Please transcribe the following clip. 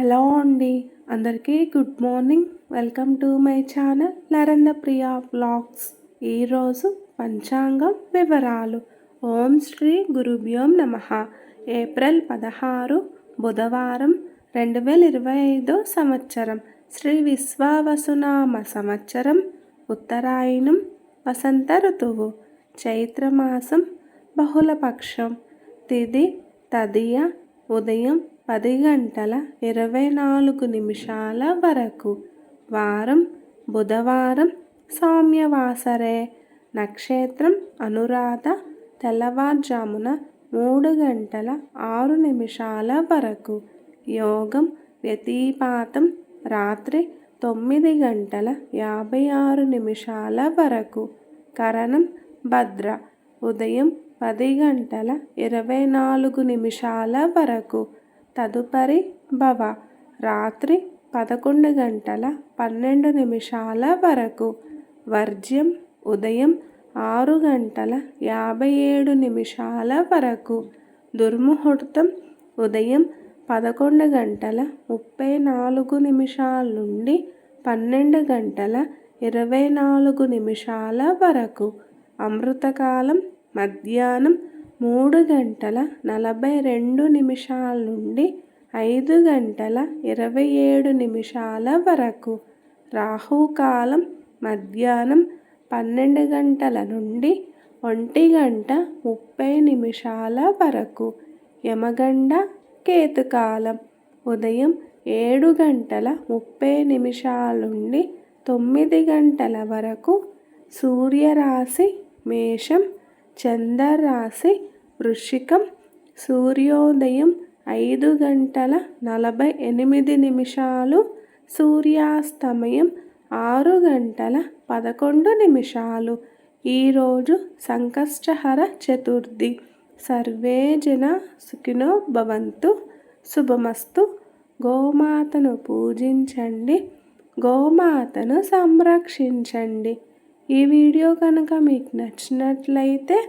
Hello అండి. అందరికీ good morning. Welcome to my channel Narendra Priya blogs ఈరోజు పంచాంగం వివరాలు. ఓం శ్రీ గురుభ్యోం నమ. ఏప్రిల్ పదహారు బుధవారం రెండు వేల ఇరవై ఐదో సంవత్సరం. శ్రీ విశ్వావసునామ సంవత్సరం ఉత్తరాయణం వసంత ఋతువు చైత్రమాసం బహుళపక్షం తిది తదియ ఉదయం పది గంటల ఇరవై నాలుగు నిమిషాల వరకు. వారం బుధవారం సౌమ్యవాసరే. నక్షత్రం అనురాధ తెల్లవారుజామున మూడు గంటల ఆరు నిమిషాల వరకు. యోగం వ్యతిపాతం రాత్రి తొమ్మిది గంటల యాభై ఆరు నిమిషాల వరకు. కరణం భద్ర. ఉదయం పది గంటల ఇరవై నాలుగు నిమిషాల వరకు. తదుపరి భవ రాత్రి పదకొండు గంటల పన్నెండు నిమిషాల వరకు. వర్జ్యం ఉదయం ఆరు గంటల యాభై ఏడు నిమిషాల వరకు. దుర్ముహూర్తం ఉదయం పదకొండు గంటల ముప్పై నాలుగు నిమిషాల నుండి పన్నెండు గంటల ఇరవై నాలుగు నిమిషాల వరకు. అమృతకాలం మధ్యాహ్నం మూడు గంటల నలభై రెండు నిమిషాల నుండి ఐదు గంటల ఇరవై ఏడు నిమిషాల వరకు రాహుకాలం మధ్యాహ్నం పన్నెండు గంటల నుండి ఒంటి గంట ముప్పై నిమిషాల వరకు యమగండ కేతుకాలం ఉదయం ఏడు గంటల ముప్పై నిమిషాల నుండి తొమ్మిది గంటల వరకు సూర్యరాశి మేషం చంద్రరాశి వృషికం సూర్యోదయం ఐదు గంటల నలభై ఎనిమిది నిమిషాలు సూర్యాస్తమయం ఆరు గంటల పదకొండు నిమిషాలు. ఈరోజు సంకష్టహర చతుర్థి. సర్వే జన సుఖినో భవంతు. శుభమస్తు. గోమాతను పూజించండి. గోమాతను సంరక్షించండి. ఈ వీడియో కనుక మీకు నచ్చినట్లయితే